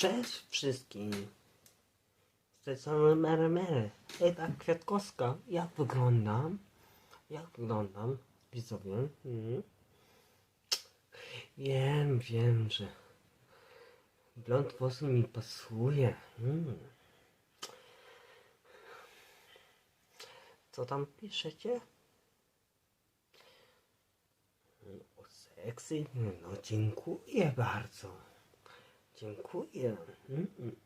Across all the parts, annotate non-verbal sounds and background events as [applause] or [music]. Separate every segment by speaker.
Speaker 1: Cześć wszystkim! Z tej strony Mary. Ewa Kwiatkowska. Jak wyglądam? Jak wyglądam? Widzowie? Mhm. Wiem, wiem, że blond włosy mi pasuje. Mm. Co tam piszecie? O seksy? No dziękuję bardzo. Dziękuję. Mm, mm.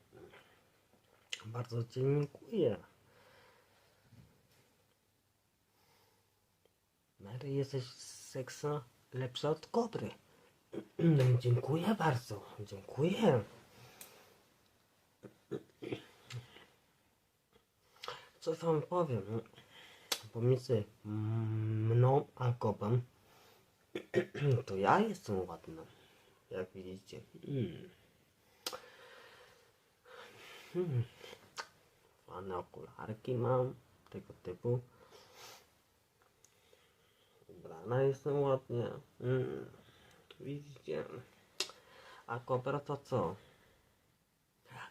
Speaker 1: Bardzo dziękuję. Mary, jesteś seksa lepsza od kobry. Dziękuję bardzo. Dziękuję. Co wam powiem? Pomiędzy mną a kobrą [clears throat] to ja jestem ładna. Jak widzicie. Mm. Ładne okularki mam, tego typu. Ubrana jestem ładnie. Mm. Widzicie? A kobra to co?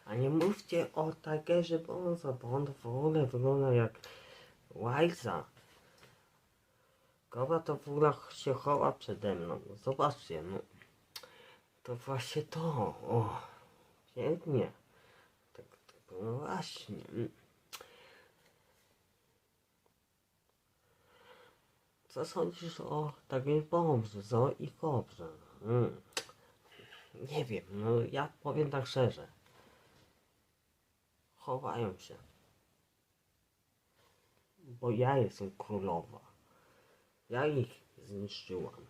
Speaker 1: A nie mówcie o Tigerze Bonza, bo on w ogóle wygląda jak łajza. Kobra to w ogóle się chowa przede mną. Zobaczcie, no. To właśnie to. O, pięknie. Właśnie. Co sądzisz o takiej bombze, zo i kobrze? Mm. Nie wiem, no ja powiem tak szczerze. Chowają się. Bo ja jestem królowa. Ja ich zniszczyłam.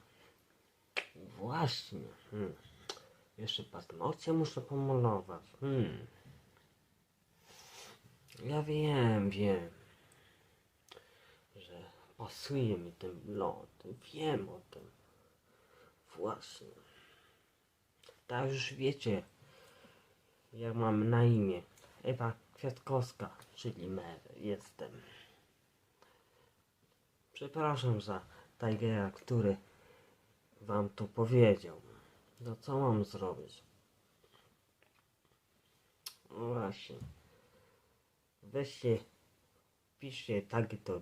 Speaker 1: Właśnie. Hmm. Jeszcze paznokcie muszę pomalować. Hmm. Ja wiem, wiem, że pasuje mi ten blond. Wiem o tym. Właśnie. Tak już wiecie, jak mam na imię. Ewa Kwiatkowska, czyli Mary. Jestem. Przepraszam za Tigera, który wam to powiedział. No co mam zrobić? No właśnie. Weźcie, piszcie takie to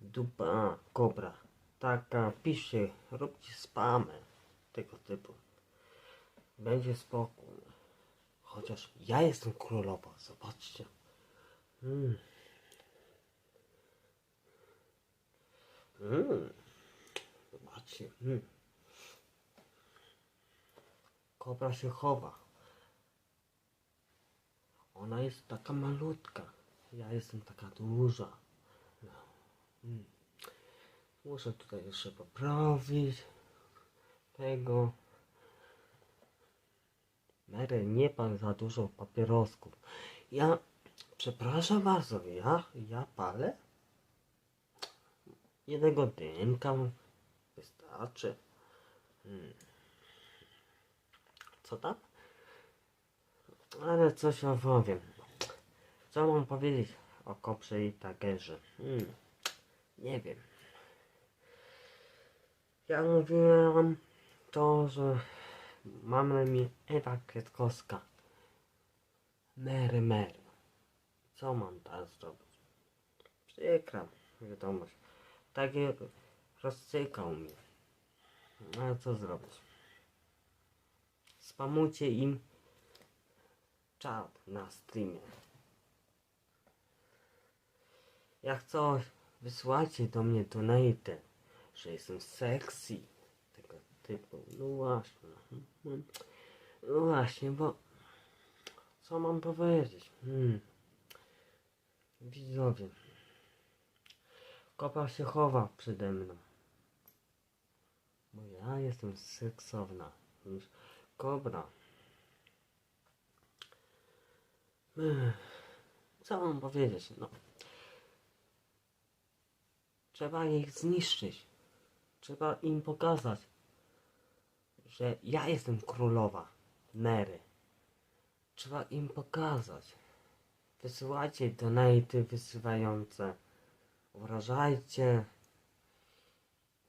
Speaker 1: dupa kobra. Taka, piszcie, róbcie spamy tego typu. Będzie spokój. Chociaż ja jestem królowa, zobaczcie. Mm. Mm. Zobaczcie. Mm. Kobra się chowa. Ona jest taka malutka. Ja jestem taka duża. No. Mm. Muszę tutaj jeszcze poprawić tego. Mary, nie pal za dużo papierosków. Ja, przepraszam bardzo, ja, ja palę? Jednego dymka wystarczy. Hmm. Co tam? Ale coś opowiem. Co mam powiedzieć o koprze i tagerze? Hmm. Nie wiem. Ja mówiłem to, że mam na imię Ewa Kwiatkowska. Mary Mary. Co mam teraz zrobić? Przykra wiadomość. Takie rozcykał mnie. No co zrobić? Spamujcie im czat na streamie. Jak coś, wysłajcie do mnie donate, że jestem sexy. Tego typu. No właśnie. No właśnie, bo co mam powiedzieć? Hmm. Widzowie. Kopa się chowa przede mną. Bo ja jestem seksowna. Kobra. Co mam powiedzieć? No. Trzeba ich zniszczyć. Trzeba im pokazać, że ja jestem królowa Mary. Trzeba im pokazać. Wysyłajcie donaty wysyłające. Uważajcie.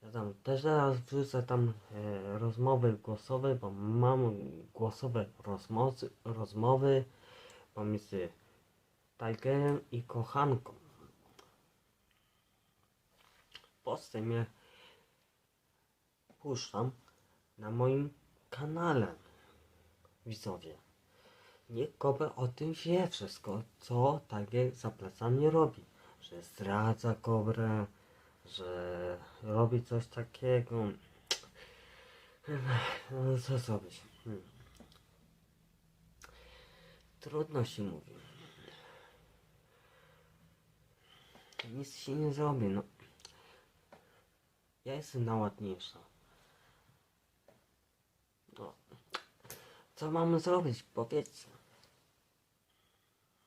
Speaker 1: Ja tam też zaraz wrzucę tam e, rozmowy głosowe, bo mam głosowe rozmowy, rozmowy pomiędzy Tigerem i kochanką. Posty mnie puszczam na moim kanale. Widzowie. Niech Kober o tym wie wszystko, co Tiger za plecami robi. Że zdradza Kobrę, że robi coś takiego. No co zrobić? Hmm. Trudno się mówi. Nic się nie zrobi, no. Ja jestem najładniejsza. No. Co mamy zrobić? Powiedzcie.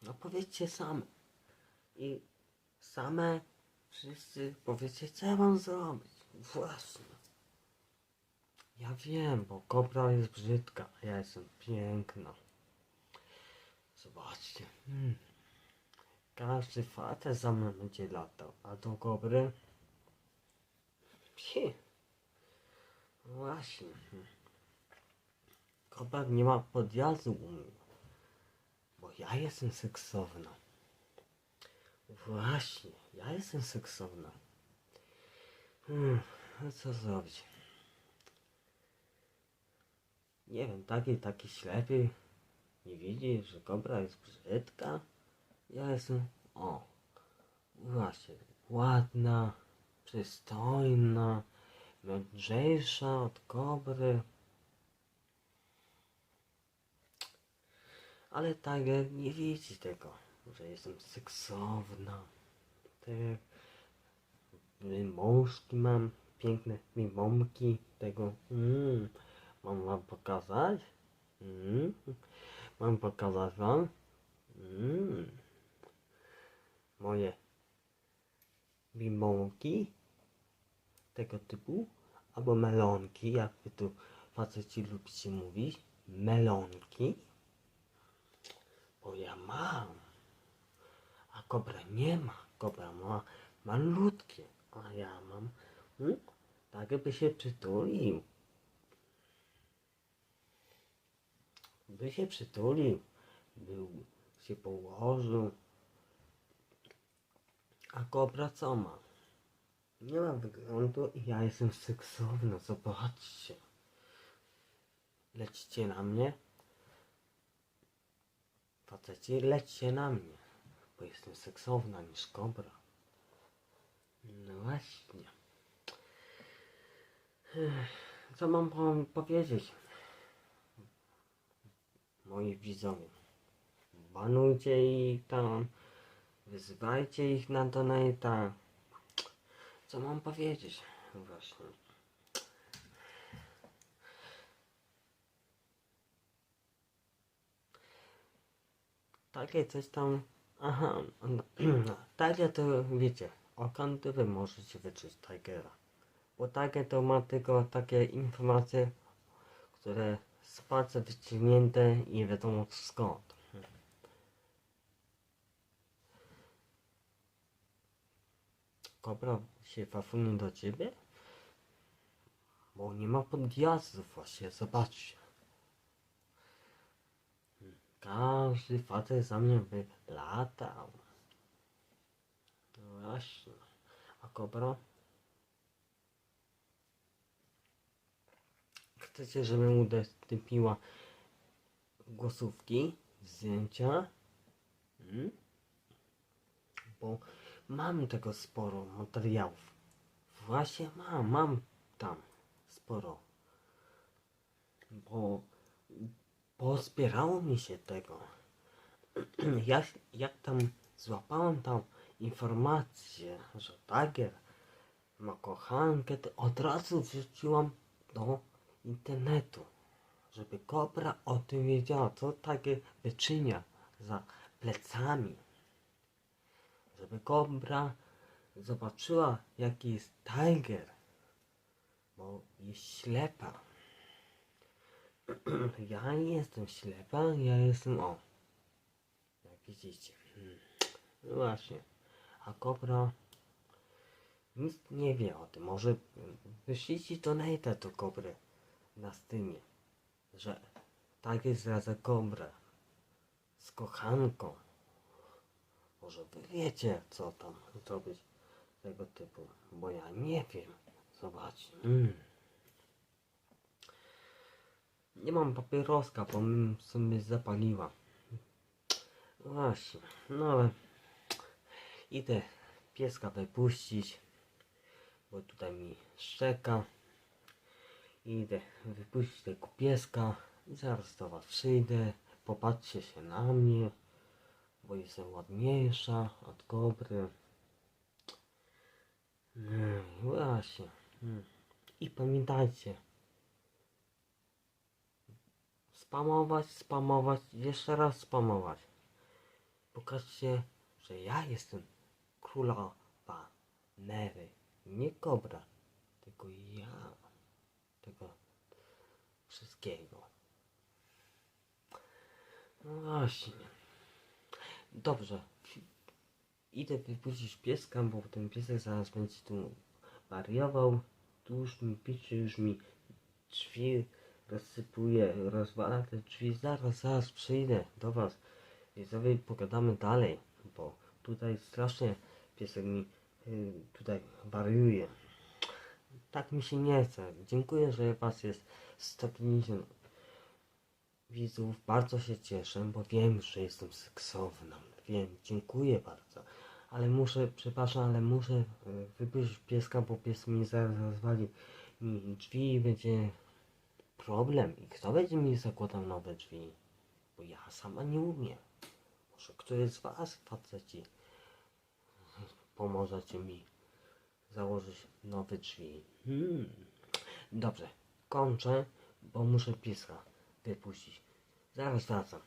Speaker 1: No powiedzcie same. I same wszyscy powiedzcie, co ja mam zrobić. Właśnie. Ja wiem, bo kobra jest brzydka, a ja jestem piękna. Zobaczcie. Hmm. Każdy facet za mną będzie latał, a do kobry... Psi. Właśnie. Hmm. Kobra nie ma podjazdu u mnie. Bo ja jestem seksowna. Właśnie, ja jestem seksowna. Hmm, no co zrobić? Nie wiem, taki, taki ślepy nie widzi, że kobra jest brzydka. Ja jestem, o, właśnie, ładna, przystojna, mądrzejsza od kobry. Ale Tiger nie widzi tego, że jestem seksowna. Te wymążki mam, piękne wymąki tego. Mm. Mam wam pokazać? Mm. Mam pokazać wam? Mm. Moje mimąki tego typu, albo melonki, jak wy tu faceci lubicie mówić, melonki, bo ja mam, a kobra nie ma, kobra ma malutkie, a ja mam, hmm? tak by się przytulił, by się przytulił, był, się położył, a kobra co ma? Nie ma wyglądu i ja jestem seksowna, zobaczcie. Lecicie na mnie? Faceci, lećcie na mnie, bo jestem seksowna niż kobra. No właśnie. Co mam powiedzieć? Moi widzowie. Banujcie ich tam. Wyzywajcie ich na donata. Co mam powiedzieć? Właśnie. Takie coś tam. Aha. [clears throat] Takie to wiecie. O kanty wy możecie wyczuć Tigera. Bo Tiger to ma tylko takie informacje, które z palca wyciągnięte i nie wiadomo skąd. Kobra się fafuni do ciebie? Bo nie ma podjazdów właśnie, zobaczcie. Każdy facet za mnie by latał. No właśnie. A kobra? Chcecie, żebym udostępniła głosówki, zdjęcia? Hmm? Bo mam tego sporo materiałów. Właśnie mam, mam tam sporo. Bo pozbierało mi się tego. [clears throat] jak, jak tam złapałem tam informację, że Tiger ma kochankę, to od razu wrzuciłam do internetu, żeby Kobra o tym wiedziała, co Tiger wyczynia za plecami. Żeby Kobra zobaczyła, jaki jest Tiger, bo jest ślepa. [clears throat] Ja nie jestem ślepa, ja jestem o. Jak widzicie. No właśnie. A kobra. Nikt nie wie o tym. Może wyślijcie donate do kobry na Steamie, że tak jest za kobrę z kochanką. Może wy wiecie, co tam zrobić tego typu, bo ja nie wiem. Zobacz. Mm. Nie mam papieroska, bo bym sobie zapaliła. Właśnie, no ale idę pieska wypuścić, bo tutaj mi szczeka. Idę wypuścić tego pieska i zaraz do was przyjdę. Popatrzcie się na mnie, bo jestem ładniejsza od kobry. Mm, właśnie. Mm. I pamiętajcie, spamować, spamować, jeszcze raz spamować. Pokażcie, że ja jestem królowa Mary, nie kobra, tylko ja tego wszystkiego. No właśnie. Dobrze. Idę wypuścić pieska, bo ten piesek zaraz będzie tu wariował. Tu już mi pisze, już mi drzwi rozsypuje, rozwala te drzwi. Zaraz, zaraz przyjdę do was i sobie pogadamy dalej, bo tutaj strasznie piesek mi y, tutaj wariuje. Tak mi się nie chce. Dziękuję, że was jest 150 widzów. Bardzo się cieszę, bo wiem, że jestem seksowną. Wiem, dziękuję bardzo. Ale muszę, przepraszam, ale muszę y, wypuścić pieska, bo pies mi zaraz rozwali mi drzwi i będzie problem. I kto będzie mi zakładał nowe drzwi? Bo ja sama nie umiem. Może któryś z was, faceci, pomożecie mi założyć nowe drzwi. Hmm. Dobrze, kończę, bo muszę pieska wypuścić. Zaraz wracam.